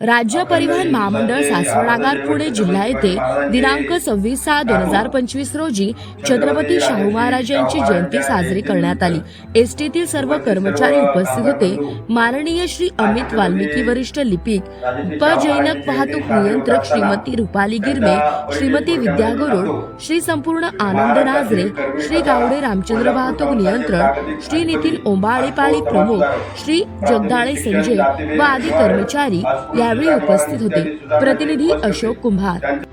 राज्य परिवहन महामंडळ सासवड पुणे जिल्हा येथे दिनांक सव्वीस सहा दोन हजार पंचवीस रोजी छत्रपती शाहू महाराज यांची जयंती साजरी करण्यात आली. एसटीतील सर्व कर्मचारी उपस्थित होते. माननीय श्री अमित वाल्मिकी वरिष्ठ लिपिक उपजैनक वाहतूक नियंत्रक श्रीमती रुपाली गिरमे श्रीमती विद्या गरुड श्री संपूर्ण आनंद नाजरे श्री गावडे रामचंद्र वाहतूक नियंत्रण श्री नितीन ओंबाळे पाळी प्रमुख श्री जगदाळे संजय व आदी कर्मचारी यावेळी उपस्थित होते प्रतिनिधी अशोक कुंभार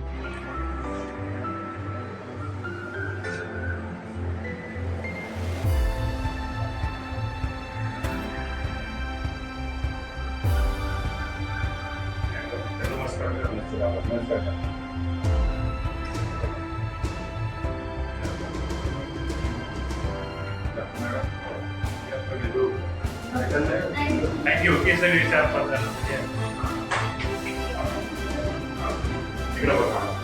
थँक्यू केसरी विचार पडताना तिकडं बघा gravado.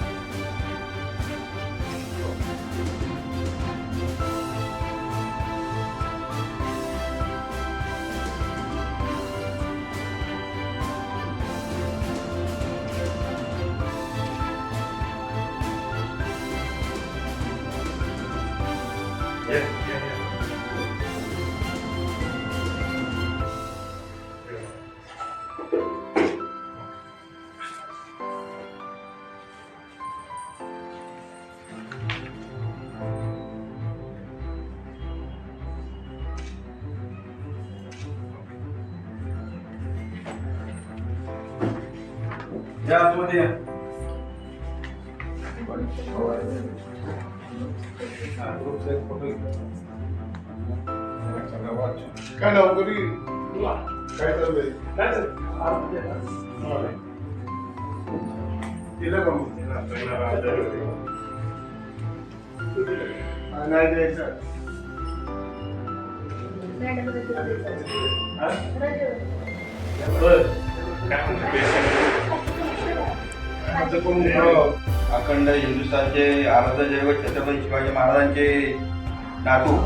या आतमध्ये या. ग्रुपचा एक फोटो घे. काय काय चाललंय That's it. आतमध्ये ना. दिलं का मग हा, नाही द्यायचं. काय म्हणतो हो. अखंड हिंदुस्थानचे आराध्य दैवत छत्रपती शिवाजी महाराजांचे नातू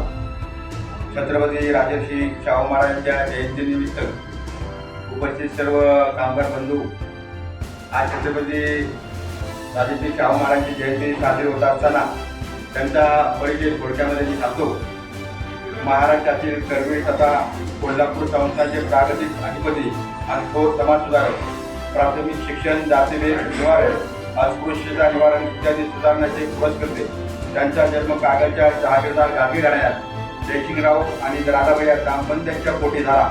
छत्रपती राजर्षी शाहू महाराजांच्या जयंतीनिमित्त उपस्थित सर्व कामगार बंधू आज छत्रपती राजर्षी शाहू महाराजांची जयंती साजरी होत असताना त्यांचा परिचय थोडक्यामध्ये मी सांगतो. महाराष्ट्रातील कर्वे तथा कोल्हापूर संस्थांचे प्रागतिक अधिपती आणि थोर समाजसुधारक प्राथमिक शिक्षण जातीभेद निवारण अस्पृश्यता निवारण इत्यादी सुधारण्याचे पुरस्कर्ते त्यांचा जन्म कागदच्या जहागीरदार गावी राहण्यात जयसिंगराव आणि राधाबाई या ग्रामपंच पोटी झाला.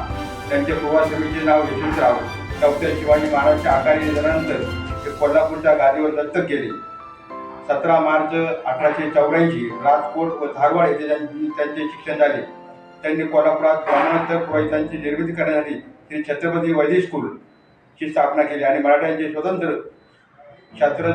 त्यांचे पूर्वाश्रमीचे नाव यशवंतराव. डॉक्टर शिवाजी महाराजच्या आकारी निधनानंतर ते कोल्हापूरच्या गादीवर दत्तक केले सतरा मार्च अठराशे चौऱ्याऐंशी राजकोट व धारवाड येथे त्यांचे शिक्षण झाले. त्यांनी कोल्हापुरात ब्राह्मणोत्तर पुरोहितांची निर्मिती करण्यासाठी श्री छत्रपती वैदिक स्कूल ची स्थापना केली आणि मराठ्यांचे स्वतंत्र शास्त्र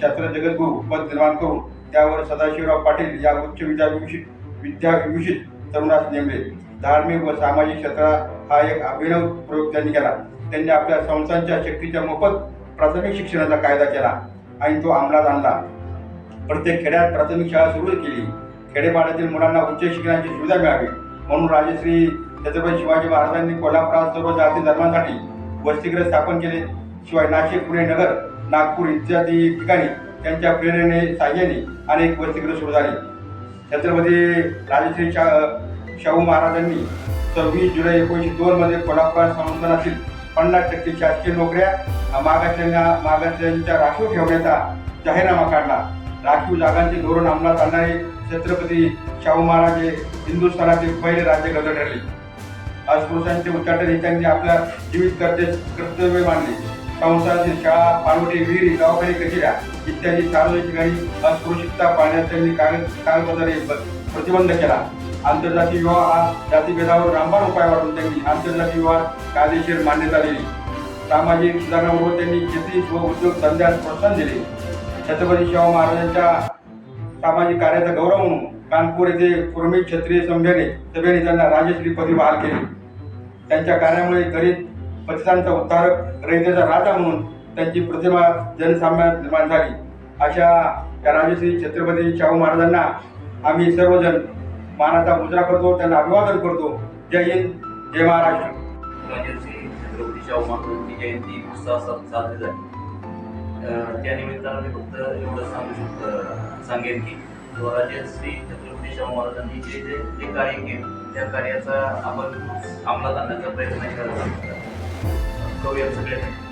शास्त्र जगद्गुरू पद निर्माण करून त्यावर सदाशिवराव पाटील या उच्च विद्याविभूषित विद्याविभूषित तरुणास नेमले. धार्मिक व सामाजिक क्षेत्रात हा एक अभिनव प्रयोग त्यांनी केला. त्यांनी आपल्या संस्थांच्या शक्तीच्या मोफत प्राथमिक शिक्षणाचा कायदा केला आणि तो अंमलात आणला. प्रत्येक खेड्यात प्राथमिक शाळा सुरू केली. खेडेपाड्यातील मुलांना उच्च शिक्षणाची सुविधा मिळावी. म्हणून राजश्री छत्रपती शिवाजी महाराजांनी कोल्हापुरात सर्व जाती धर्मांसाठी वसतिगृह स्थापन केले. शिवाय नाशिक पुणे नगर नागपूर इत्यादी ठिकाणी त्यांच्या प्रेरणेने साह्याने अनेक वसतिगृह सुरू झाली. छत्रपती राजश्री शा शाहू महाराजांनी सव्वीस जुलै एकोणीसशे दोन मध्ये कोल्हापुरात संस्थानातील पन्नास टक्के शासकीय नोकऱ्या मागासलेल्या मागासलेल्यांच्या राखीव ठेवण्याचा जाहीरनामा काढला. राखीव जागांचे धोरण अंमलात आणणारे छत्रपती शाहू महाराज हे हिंदुस्थानातील पहिले राज्यकर्ते ठरले. अस्पृश्यांचे उच्चाटन हे त्यांनी आपल्या जीवित कर्ते कर्तव्य मानले. संस्थांतील शाळा पाणवटी विहिरी दवाखाने कचेऱ्या इत्यादी सार्वजनिक ठिकाणी अस्पृश्यता पाळण्यास त्यांनी कागद कागदपत्राने प्रतिबंध केला. आंतरजातीय विवाह हा जातीभेदावर रामबाण उपाय वाढून त्यांनी आंतरजातीय विवाह कायदेशीर मान्यता दिली. सामाजिक सुधारणाबरोबर त्यांनी शेती व उद्योग धंद्यास प्रोत्साहन दिले. छत्रपती शाहू महाराजांच्या सामाजिक कार्याचा गौरव म्हणून कानपूर येथे कुर्मी क्षत्रिय संघाने सभेने त्यांना राजश्री पदी बहाल केले. त्यांच्या कार्यामुळे गरीब पतितांचा उद्धारक रयतेचा राजा म्हणून त्यांची प्रतिमा जनसाम्यात निर्माण झाली. अशा या राजश्री छत्रपती शाहू महाराजांना आम्ही सर्वजण मानाचा मुजरा करतो त्यांना अभिवादन करतो. जय हिंद जय महाराष्ट्र. छत्रपती शाहू महाराजांची जयंती उत्साह साजरी झाली. त्या निमित्तानं मी फक्त एवढं सांगू शकतो सांगेन की राजश्री छत्रपती शाहू महाराजांनी जे जे कार्य केलं त्या कार्याचा आपण अंमलात आणण्याचा प्रयत्न करत करूया सगळ्यांनी